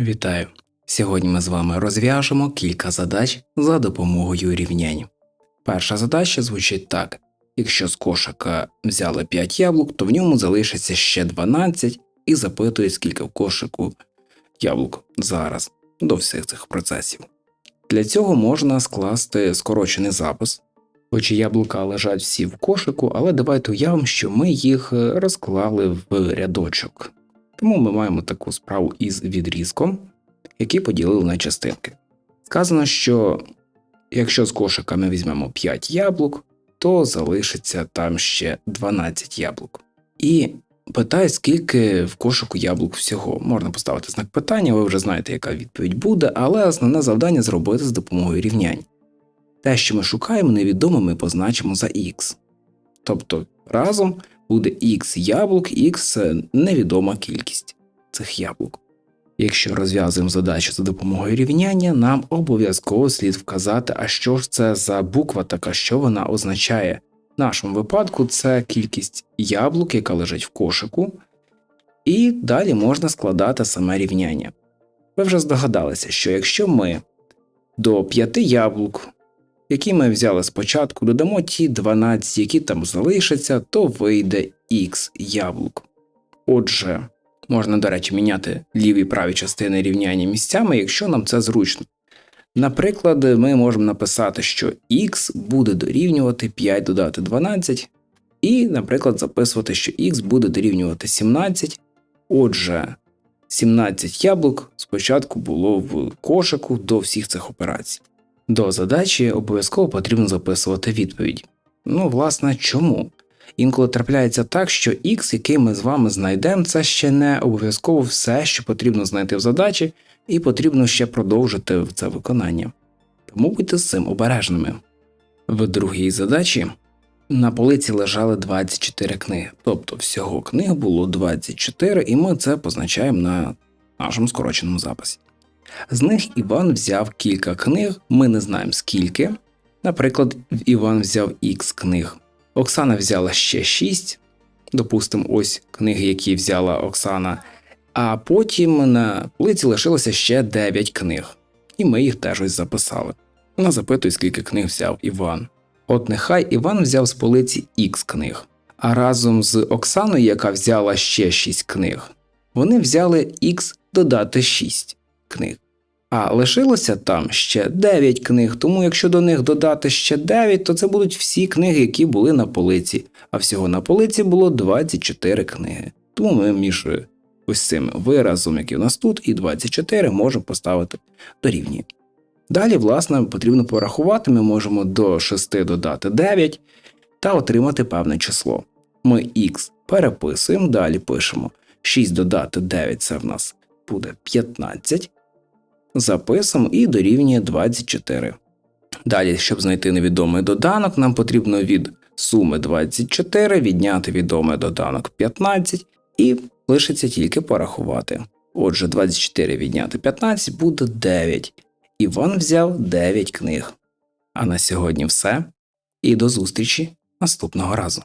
Вітаю! Сьогодні ми з вами розв'яжемо кілька задач за допомогою рівнянь. Перша задача звучить так: якщо з кошика взяли 5 яблук, то в ньому залишиться ще 12 і запитує, скільки в кошику яблук зараз до всіх цих процесів. Для цього можна скласти скорочений запис, хоч яблука лежать всі в кошику, але давайте уявимо, що ми їх розклали в рядочок. Тому ми маємо таку справу із відрізком, який поділили на частинки. Сказано, що якщо з кошика ми візьмемо 5 яблук, то залишиться там ще 12 яблук. І питає, скільки в кошику яблук всього. Можна поставити знак питання, ви вже знаєте, яка відповідь буде, але основне завдання зробити з допомогою рівнянь. Те, що ми шукаємо, невідоме ми позначимо за x. Тобто разом буде x яблук, x це невідома кількість цих яблук. Якщо розв'язуємо задачу за допомогою рівняння, нам обов'язково слід вказати, а що ж це за буква така, що вона означає. В нашому випадку це кількість яблук, яка лежить в кошику, і далі можна складати саме рівняння. Ви вже здогадалися, що якщо ми до 5 яблук, які ми взяли спочатку, додамо ті 12, які там залишаться, то вийде х яблук. Отже, можна, до речі, міняти ліві і праві частини рівняння місцями, якщо нам це зручно. Наприклад, ми можемо написати, що х буде дорівнювати 5 додати 12, і, наприклад, записувати, що х буде дорівнювати 17. Отже, 17 яблук спочатку було в кошику до всіх цих операцій. До задачі обов'язково потрібно записувати відповідь. Ну, власне, чому? Інколи трапляється так, що x, який ми з вами знайдемо, це ще не обов'язково все, що потрібно знайти в задачі, і потрібно ще продовжити це виконання. Тому будьте з цим обережними. В другій задачі на полиці лежали 24 книги, тобто всього книг було 24, і ми це позначаємо на нашому скороченому записі. З них Іван взяв кілька книг, ми не знаємо скільки. Наприклад, Іван взяв Х книг. Оксана взяла ще 6, допустимо, ось книги, які взяла Оксана. А потім на полиці лишилося ще 9 книг, і ми їх теж ось записали. Вона запитує, скільки книг взяв Іван. От нехай Іван взяв з полиці Х книг, а разом з Оксаною, яка взяла ще 6 книг, вони взяли Х додати 6 книг. А лишилося там ще 9 книг, тому якщо до них додати ще 9, то це будуть всі книги, які були на полиці, а всього на полиці було 24 книги. Тому ми між ось цим виразом, який у нас тут, і 24 можемо поставити дорівнює. Далі, власне, потрібно порахувати, ми можемо до 6 додати 9 та отримати певне число. Ми х переписуємо, далі пишемо 6 додати 9 це в нас буде 15 записуємо і дорівнює 24. Далі, щоб знайти невідомий доданок, нам потрібно від суми 24 відняти відомий доданок 15 і лишиться тільки порахувати. Отже, 24 відняти 15 буде 9. Іван взяв 9 книг. А на сьогодні все. І до зустрічі наступного разу.